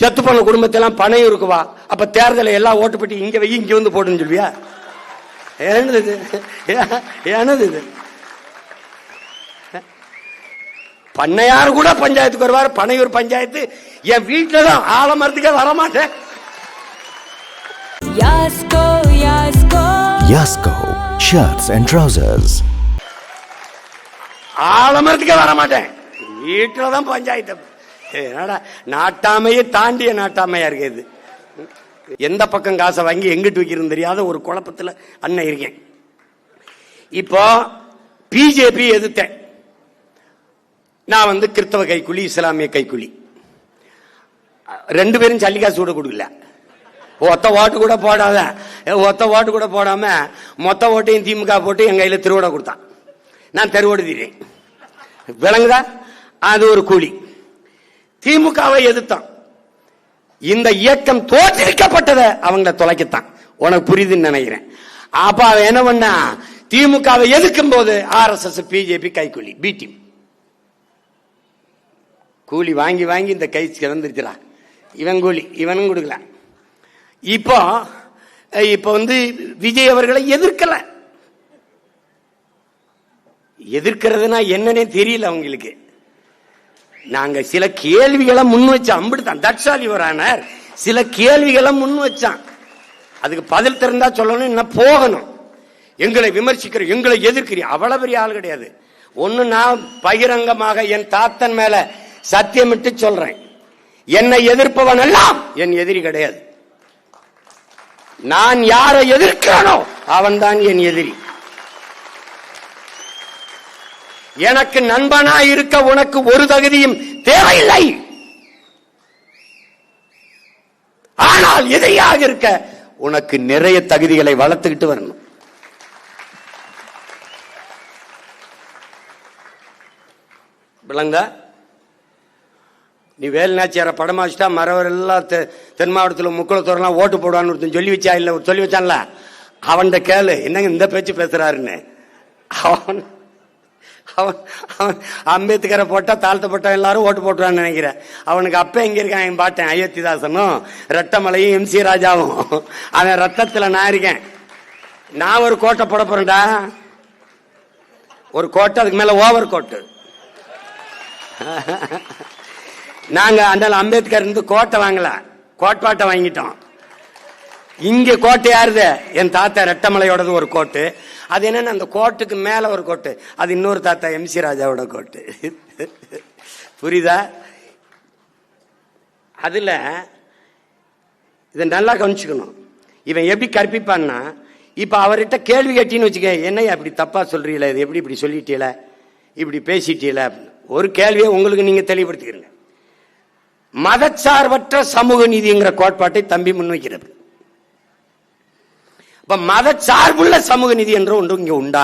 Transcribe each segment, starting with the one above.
செத்து போன குடும்பத்தெல்லாம் பணம் இருக்குவா? அப்ப தேர்தலை எல்லாம் ஓட்டு போட்டு இங்க வை இங்க வந்து போடுன்னு சொல்வியா என்னது இது? என்னது இது? பண்ணையார் கூட பஞ்சாயத்துக்கு வருவார் பனையூர் பஞ்சாயத்து. என் வீட்டுல தான் ஆலமரத்துக்கே வரமாட்டேன். Yasko, Yasko. Yasko shirts and trousers. ஆலமரத்துக்கே வரமாட்டேன். வீட்டுல தான் பஞ்சாயத்து. என்னடா? நாட்டாமையே தாண்டிய நாட்டாமையா இருக்குது எந்த பக்கம் காசை வாங்கி எங்கிட்டு வைக்கிறது தெரியாத ஒரு குழப்பத்தில் அண்ணன் இருக்கேன். இப்போ பிஜேபி எதிர்த்தேன். நான் வந்து கிறிஸ்தவ கைக்குழி இஸ்லாமிய கைக்குழி. ரெண்டு பேரும் சல்லிக்காசு கூட கொடுக்கல. ஒத்த ஓட்டு கூட போடாத. ஒத்த ஓட்டு கூட போடாம மொத்த ஓட்டையும் திமுக போட்டு என் கையில் திருவிட கொடுத்தான். நான் தெருவோடு தீரேன் விளங்குதா? அது ஒரு கூலி. திமுகவை எதிர்த்தான். இந்த இயக்கம் தோற்றிருக்கப்பட்டதை அவங்கள தொலைக்கத்தான் உனக்கு புரியுதுன்னு நினைக்கிறேன். அப்ப அவன் என்ன பண்ணா? திமுகவை எதிர்க்கும் போது ஆர் எஸ் எஸ் பிஜேபி கைக்கூலி பி டீம் கூலி வாங்கி வாங்கி இந்த கை கிடந்துருச்சுடா இவன் கூலி இவனும் கொடுக்கல. இப்போ இப்போ வந்து விஜய் அவர்களை எதிர்க்கல. எதிர்க்கிறதுனா என்னன்னே தெரியல அவங்களுக்கு. நாங்க சில கேள்விகளை முன் வச்சோம் அம்பிடுதான் தட்சாலி வரானார். சில கேள்விகளை முன் வச்சான். அதுக்கு பதில் திறந்தா சொல்லணும் என்ன போகணும். எங்களை விமர்சிக்கிற எங்களை எதிர்க்கிறீ அவ்வளவு பெரிய ஆள் கிடையாது. ஒன்னு நான் பகிரங்கமாக என் தாத்தன் மேல சத்தியமிட்டு சொல்றேன். என்னை எதிர்ப்பவன் எல்லாம் என் எதிரி கிடையாது. நான் யாரை எதிர்க்கிறனோ அவன்தான் என் எதிரி. எனக்கு நண்பனா இருக்க உனக்கு ஒரு தகுதியும் தேவையில்லை. ஆனால் எதையாக இருக்க உனக்கு நிறைய தகுதிகளை வளர்த்துக்கிட்டு வரணும். விளங்கா நீ வேலுநாச்சியார படமா வச்சுட்டா மறவர் எல்லாம் தெ- தென் மாவட்டத்தில் முக்குளத்தோரெல்லாம் ஓட்டு போடுவான்னு ஒருத்தன் சொல்லி வச்சா இல்ல சொல்லி வச்சான்ல? அவன்கிட்ட கேளு என்னங்க இந்த பேச்சு பேசுறாருன்னு? அவன் அவன் அவன் அம்பேத்கரை போட்டா தாழ்த்தப்பட்ட எல்லாரும் ஓட்டு போட்டுவான்னு நினைக்கிறேன். அவனுக்கு அப்ப எங்க இருக்கான்? என் பாட்டேன் அயோத்திதாசனும் ரத்தமலையும் எம் சி ராஜாவும். அவன் ரத்தத்துல நான் இருக்கேன். நான் ஒரு கோட்டை போட போறேன்டா. ஒரு கோட்டை அதுக்கு மேல ஓவர் கோட்டு. நாங்க அண்ணல் அம்பேத்கர் இருந்து கோட்டை வாங்கல. கோட்பாட்டை வாங்கிட்டோம். இங்க கோட்டை யாருது? என் தாத்தா ரெட்டமலையோடது ஒரு கோட்டு. அது என்னன்னா அந்த கோட்டுக்கு மேல ஒரு கோட்டு. அது இன்னொரு தாத்தா எம் சி ராஜாவோட கோட்டு. புரியுதா? அதுல இதை நல்லா கவனிச்சுக்கணும். இவன் எப்படி கற்பிப்பான்னா இப்ப அவர்கிட்ட கேள்வி கேட்டின்னு வச்சுக்க என்னையா இப்படி தப்பா சொல்றீல? இது எப்படி இப்படி சொல்லிட்டீல? இப்படி பேசிட்டீல? ஒரு கேள்வியை உங்களுக்கு நீங்க தெளிவுபடுத்திக்கிறீங்க. மதச்சார்பற்ற சமூக நீதிங்கிற கோட்பாட்டை தம்பி முன்வைக்கிறது. இப்ப மதச்சார்புள்ள சமூக நீதி என்ற ஒன்று இங்கே உண்டா?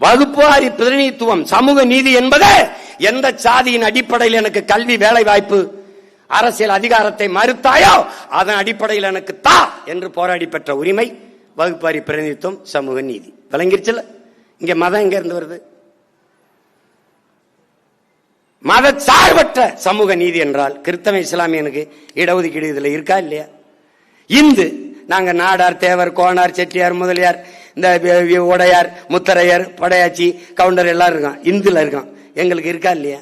வகுப்புவாரி பிரதிநிதித்துவம் சமூக நீதி என்பது எந்த சாதியின் அடிப்படையில் எனக்கு கல்வி வேலை வாய்ப்பு அரசியல் அதிகாரத்தை மறுத்தாயோ அதன் அடிப்படையில் எனக்கு தா என்று போராடி பெற்ற உரிமை வகுப்பாரி பிரதிநிதித்துவம் சமூக நீதி. விளங்கிருச்சுல? இங்க மதம் எங்க இருந்து வருது? மத சார்பற்ற சமூக நீதி என்றால் கிறிஸ்தவ இஸ்லாமியனுக்கு இடஒதுக்கீடு இதுல இருக்கா இல்லையா? இந்து நாங்க நாடார் தேவர் கோனார் செட்டியார் முதலியார் இந்த வி- உடையார் முத்தரையர் படையாச்சி கவுண்டர் எல்லாம் இருக்கோம் இந்துல இருக்கோம் எங்களுக்கு இருக்கா இல்லையா?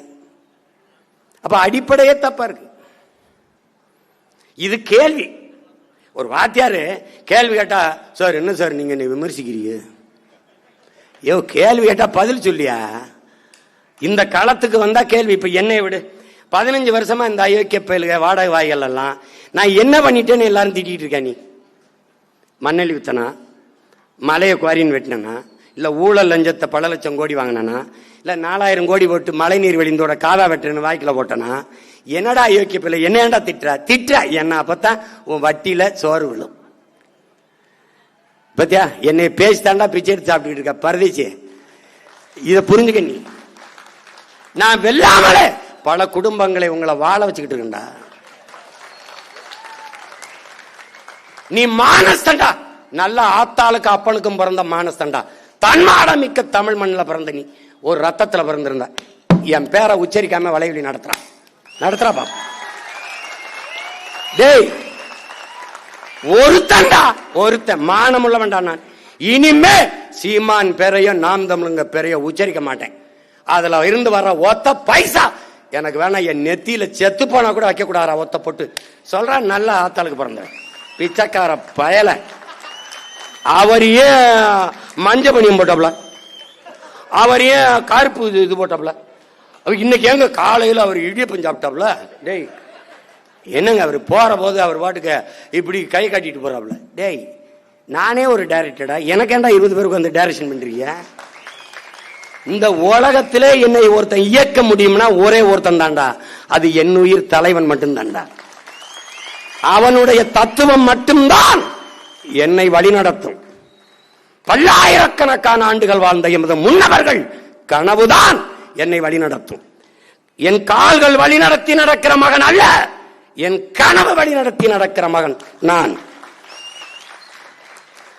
அப்ப அடிப்படையே தப்பா இருக்கு. இது கேள்வி. ஒரு வாத்தியாரு கேள்வி கேட்டா சார் என்ன சார் நீங்க என்னை விமர்சிக்கிறீங்க? ஐயோ கேள்வி கேட்டா பதில் சொல்லியா? இந்த களத்துக்கு வந்தா கேள்வி. இப்ப என்னை விடு. பதினஞ்சு வருஷமா இந்த அயோக்கிய வாடகை வாய்கள் எல்லாம் நான் என்ன பண்ணிட்டேன்னு எல்லாரும் திட்டிட்டு இருக்கேன் நீ? மண்ணெளி வித்தனா மலையை குவாரின்னு வெட்டினா இல்லை ஊழல் லஞ்சத்தை பல லட்சம் கோடி வாங்கினா இல்லை நாலாயிரம் கோடி போட்டு மழை நீர் வெளிந்தோட காதா வெட்டுன்னு வாய்க்கில் போட்டனா? என்னடா யோக்கியப்பில் பிள்ளை? என்ன ஏன்டா திட்டுற? திட்டுற. என்ன அப்பதான் உன் வட்டியில் சோறு விழும். பத்தியா? என்னை பேசி தாண்டா பிச்சை எடுத்து சாப்பிட்டுக்கிட்டு இருக்க? பரதேசி இதை புரிஞ்சுக்க நீ. நான் வெல்லாமலே பல குடும்பங்களை உங்களை வாழ வச்சுக்கிட்டு இருக்கேன்டா. நீ மானஸ்தண்டா. நல்ல ஆத்தாளுக்கு அப்பனுக்கும் பிறந்த மானஸ்தண்டா. தன்மாட மிக்க தமிழ் மண்ணில் பிறந்த நீ. ஒரு ரத்தத்துல பிறந்திருந்த. என் பேரை உச்சரிக்காம வளைவலி நடத்துறான் நடத்துறா பாப்பா. டேய் ஒருத்தன்டா. ஒருத்தன் மானமுள்ளவன்டா நான். இனிமே சீமான் பெறைய நாம் தமிழுங்க பெறைய உச்சரிக்க மாட்டேன். அதுல இருந்து வர்ற ஒத்த பைசா எனக்கு வேணா என் நெத்தியில செத்து போனா கூட வைக்க கூடாதா ஒத்த போட்டு. சொல்றான் நல்ல ஆத்தாளுக்கு பிறந்தேன் பிச்சைக்கார பயல. அவர் ஏன் மஞ்ச பணியம் போட்டாப்ல அவர் ஏன் கருப்பு இது இது போட்டாப்ல இன்னைக்கு எங்க காலையில் அவர் இடியப்பம் சாப்பிட்டாப்ல டேய் என்னங்க அவர் போற போது அவர் பாட்டுக்கு இப்படி கை காட்டிட்டு போறாப்ல டேய் நானே ஒரு டைரக்டடா எனக்கு இருபது பேருக்கு வந்து டைரக்ஷன் பண்றீங்க? இந்த உலகத்திலே என்னை ஒருத்தன் இயக்க முடியும்னா ஒரே ஒருத்தன் தான்டா. அது என் உயிர் தலைவன் மட்டும்தான்டா. அவனுடைய தத்துவம் மட்டும்தான் என்னை வழிநடத்தும். பல்லாயிரக்கணக்கான ஆண்டுகள் வாழ்ந்த எமது முன்னவர்கள் கனவுதான் என்னை வழிநடத்தும். என் கால்கள் வழிநடத்தி நடக்கிற மகன் அல்ல என் கனவு வழிநடத்தி நடக்கிற மகன் நான்.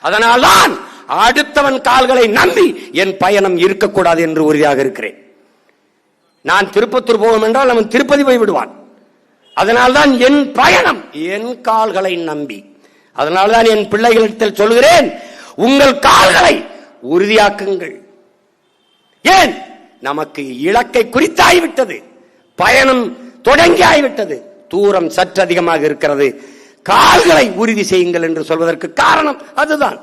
அதனால்தான் அடுத்தவன் கால்களை நம்பி என் பயணம் இருக்கக்கூடாது என்று உறுதியாக இருக்கிறேன். நான் திருப்பத்தூர் போவோம் என்றால் அவன் திருப்பதி போய் விடுவான். அதனால்தான் என் பயணம் என் கால்களை நம்பி. அதனால்தான் என் பிள்ளைகளிடத்தில் சொல்கிறேன் உங்கள் கால்களை உறுதியாக்குங்கள். ஏன்? நமக்கு இலக்கை குறித்தாய்விட்டது பயணம் தொடங்கி ஆகிவிட்டது தூரம் சற்று அதிகமாக இருக்கிறது. கால்களை உறுதி செய்யுங்கள் என்று சொல்வதற்கு காரணம் அதுதான்.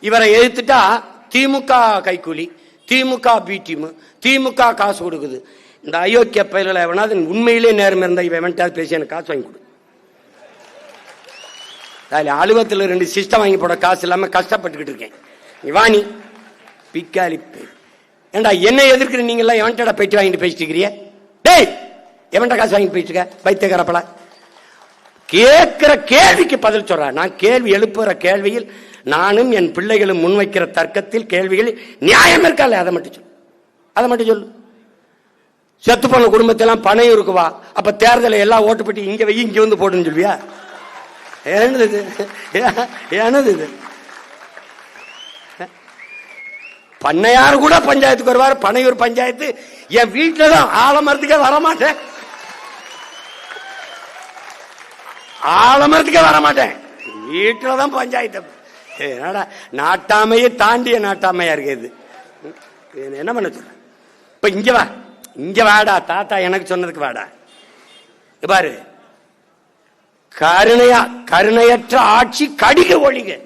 இவரை எதிர்த்துட்டா திமுக கைக்கூலி திமுக பி டீம் திமுக காசு கொடுக்குது. இந்த அயோக்கிய பயிரில் எவனாவது உண்மையிலே நேரம் இருந்தால் இவன் எவன்ட்டாவது பேசி எனக்கு காசு வாங்கி கொடு. அதில் அலுவலகத்தில் ரெண்டு சிஸ்டம் வாங்கி போட காசு இல்லாமல் கஷ்டப்பட்டுக்கிட்டு இருக்கேன். இவானி பிக்காலி ஏண்டா என்ன எதிர்க்கிற நீங்களாம் எவன்டா பெட்டி வாங்கிட்டு பேசிட்டு இருக்கிறிய டேய் எவன்டா காசு வாங்கிட்டு போயிட்டு இருக்க? பைத்தியக்காரப்பல கேட்கிற கேள்விக்கு பதில் சொல்ற. நான் கேள்வி எழுப்புகிற கேள்வியில் நானும் என் பிள்ளைகளும் முன்வைக்கிற தர்க்கத்தில் கேள்விகளில் நியாயம் இருக்கால அதை மட்டும் சொல்லு. அதை மட்டும் சொல்லு. செத்து போன குடும்பத்தெல்லாம் பணம் இருக்குவா? அப்ப தேர்தலை எல்லாம் ஓட்டு பெட்டி இங்க வை இங்க வந்து போடுன்னு சொல்லுவியா? என்னது இது? என்னது இது? பண்ணையார் கூட பஞ்சாயத்துக்கு வருவார் பனையூர் பஞ்சாயத்து. என் வீட்டுல தான் ஆலமரத்துக்கே வரமாட்டேன். ஆலமரத்துக்கே வரமாட்டேன். வீட்டுல தான் பஞ்சாயத்து. என்னடா நாட்டாமையை தாண்டிய நாட்டாமையா இருக்குது இது? என்ன பண்ண சொல்ற? இப்ப இங்க வா. இங்க வாடா தாத்தா எனக்கு சொன்னதுக்கு வாடா. பாரு. கருணையா கருணையற்ற ஆட்சி கடிக ஒழிக.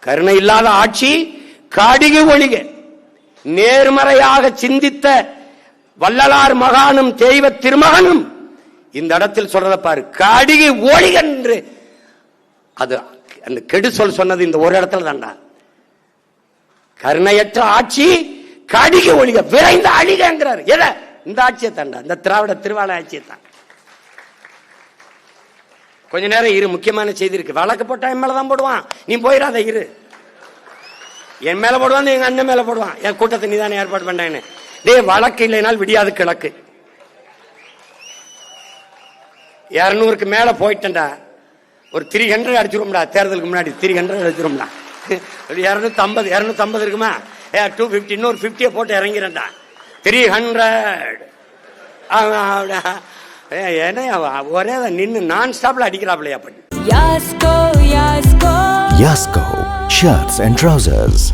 கருணை இல்லாத ஆட்சி கடிக ஒழிக. நேர்மறையாக சிந்தித்த வள்ளலார் மகானும் தெய்வ திருமகனும் இந்த இடத்தில் சொல்றத பாரு. கடிகு ஒழிக என்று. அது அந்த கெடு சொல் சொன்னது இந்த ஒரு இடத்துல தான்டா. கருணையற்ற ஆட்சி கடிக ஒழிக விரைந்து அழிகங்கிறார். எதை? இந்த ஆட்சியை தாண்டா இந்த திராவிட திருவாள ஆட்சியை தான். கொஞ்ச நேரம் இரு முக்கியமான செய்தி இருக்கு. வழக்கு போட்டா என் மேலதான் போடுவான். நீ போயிடாத இரு. என் மேல போடுவான் எங்க அண்ணன் மேல போடுவான். என் கூட்டத்தை நீ தானே ஏற்பாடு பண்ணேன்னு. டேய் வழக்கு இல்லைனால் விடியாது கிழக்கு. இருநூறுக்கு மேல போயிட்டேன்டா. ஒரு த்ரீ ஹண்ட்ரட் அடிச்சிருவோம்டா. தேர்தலுக்கு முன்னாடி த்ரீ ஹண்ட்ரட் அடிச்சிருவோம்டா. ஒரு இரநூத்தி ஐம்பது இரநூத்தி ஐம்பது இருக்குமா? டூ ஃபிஃப்டி இன்னொரு ஃபிஃப்டியை போட்டு இறங்கிறேன்டா த்ரீ ஹண்ட்ரட் என்ன ஒரே நின்று நான் ஸ்டாப்ல அடிக்கிறாப்லையா பண்ணி Yasko, Yasko. Yasko Shirts and Trousers.